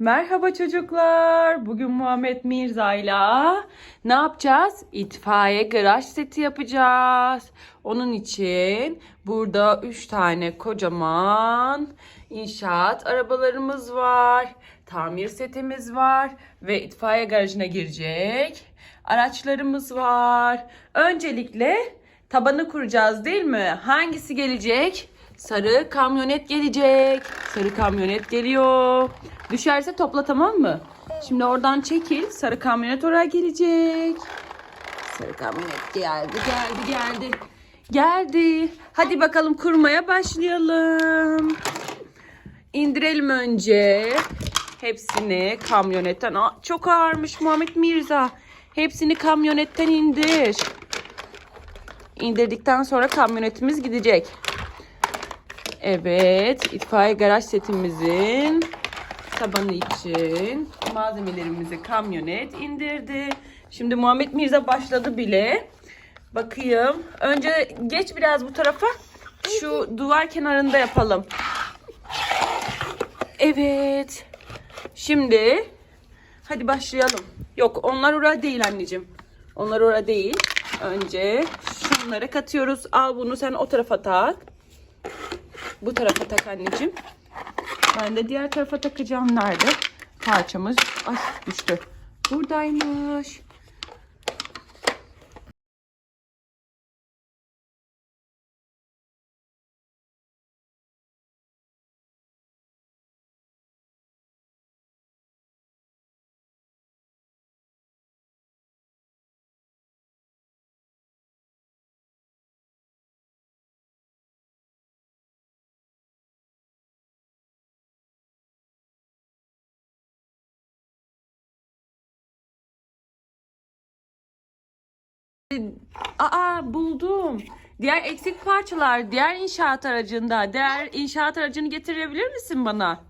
Merhaba çocuklar. Bugün Muhammed Mirza'yla ne yapacağız? İtfaiye garaj seti yapacağız. Onun için burada 3 tane kocaman inşaat arabalarımız var. Tamir setimiz var ve itfaiye garajına girecek araçlarımız var. Öncelikle tabanı kuracağız değil mi? Hangisi gelecek? Sarı kamyonet gelecek. Sarı kamyonet geliyor. Düşerse topla tamam mı? Şimdi oradan çekil. Sarı kamyonet oraya gelecek. Sarı kamyonet geldi, geldi, geldi. Geldi. Hadi bakalım kurmaya başlayalım. İndirelim önce. Hepsini kamyonetten. Aa, çok ağırmış Muhammed Mirza. Hepsini kamyonetten indir. İndirdikten sonra kamyonetimiz gidecek. Evet, itfaiye garaj setimizin tabanı için malzemelerimizi kamyonet indirdi. Şimdi Muhammed Mirza başladı bile. Bakayım. Önce geç biraz bu tarafa. Şu duvar kenarında yapalım. Evet. Şimdi hadi başlayalım. Yok onlar orada değil anneciğim. Onlar orada değil. Önce şunları katıyoruz. Al bunu sen o tarafa tak. Bu tarafa tak anneciğim. Ben de diğer tarafa takacağım. Nerede? Parçamız. Ay düştü. Buradaymış. Aa buldum. Diğer eksik parçalar diğer inşaat aracında. Diğer inşaat aracını getirebilir misin bana?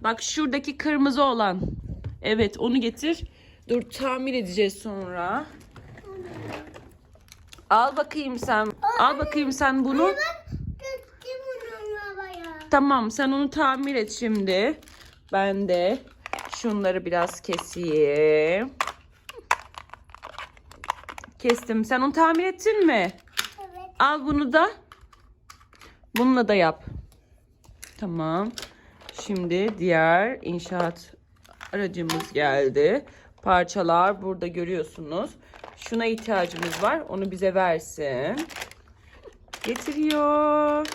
Bak şuradaki kırmızı olan. Evet onu getir. Dur tamir edeceğiz sonra. Al bakayım sen. Al bakayım sen bunu. Tamam sen onu tamir et şimdi. Ben de şunları biraz keseyim. Kestim. Sen onu tamir ettin mi? Evet. Al bunu da. Bununla da yap. Tamam. Şimdi diğer inşaat aracımız geldi. Parçalar burada görüyorsunuz. Şuna ihtiyacımız var. Onu bize versin. Getiriyor.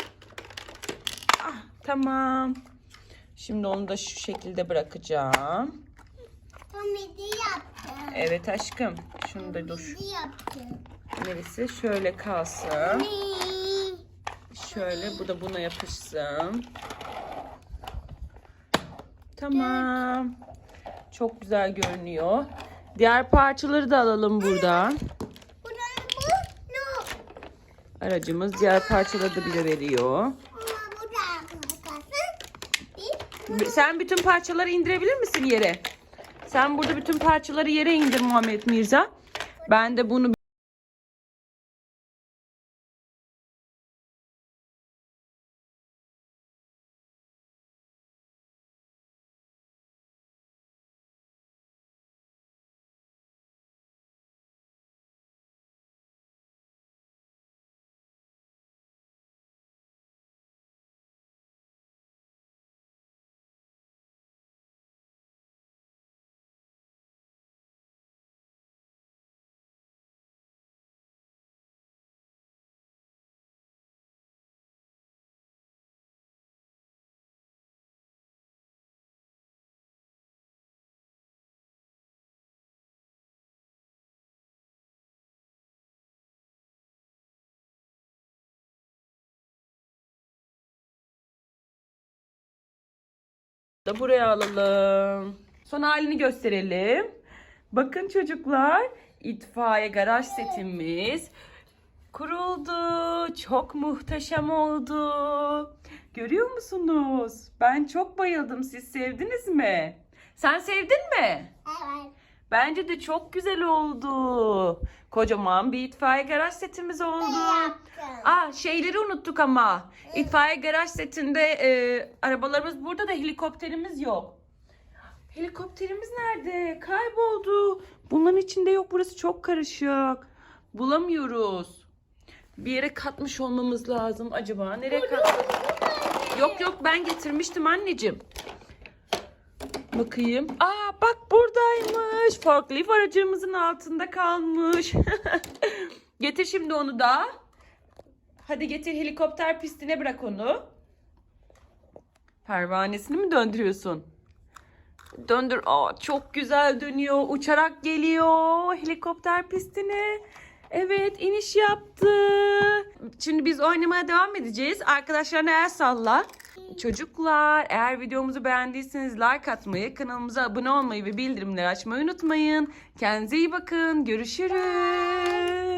Ah, tamam. Şimdi onu da şu şekilde bırakacağım. Komedi yaptım. Evet aşkım. Da dur. Neresi? Şöyle kalsın. Şöyle bu da buna yapışsın. Tamam. Çok güzel görünüyor. Diğer parçaları da alalım buradan. Aracımız diğer parçaları da bize veriyor. Sen bütün parçaları indirebilir misin yere? Sen burada bütün parçaları yere indir Muhammed Mirza. Ben de bunu da buraya alalım. Son halini gösterelim. Bakın çocuklar, itfaiye garaj setimiz kuruldu. Çok muhteşem oldu. Görüyor musunuz? Ben çok bayıldım. Siz sevdiniz mi? Sen sevdin mi? Evet. Bence de çok güzel oldu. Kocaman bir itfaiye garaj setimiz oldu. Aa şeyleri unuttuk ama. İtfaiye garaj setinde e, arabalarımız burada da helikopterimiz yok. Helikopterimiz nerede? Kayboldu. Bunların içinde yok. Burası çok karışık. Bulamıyoruz. Bir yere katmış olmamız lazım. Acaba nereye kattık? Yok yok ben getirmiştim anneciğim. Bakayım. Aa bak buradaymış. Forklift aracımızın altında kalmış. getir şimdi onu da. Hadi getir helikopter pistine bırak onu. Pervanesini mi döndürüyorsun? Döndür. Aa, çok güzel dönüyor. Uçarak geliyor helikopter pistine. Evet iniş yaptı. Şimdi biz oynamaya devam edeceğiz. Arkadaşlarına el salla. Çocuklar eğer videomuzu beğendiyseniz like atmayı, kanalımıza abone olmayı ve bildirimleri açmayı unutmayın. Kendinize iyi bakın. Görüşürüz.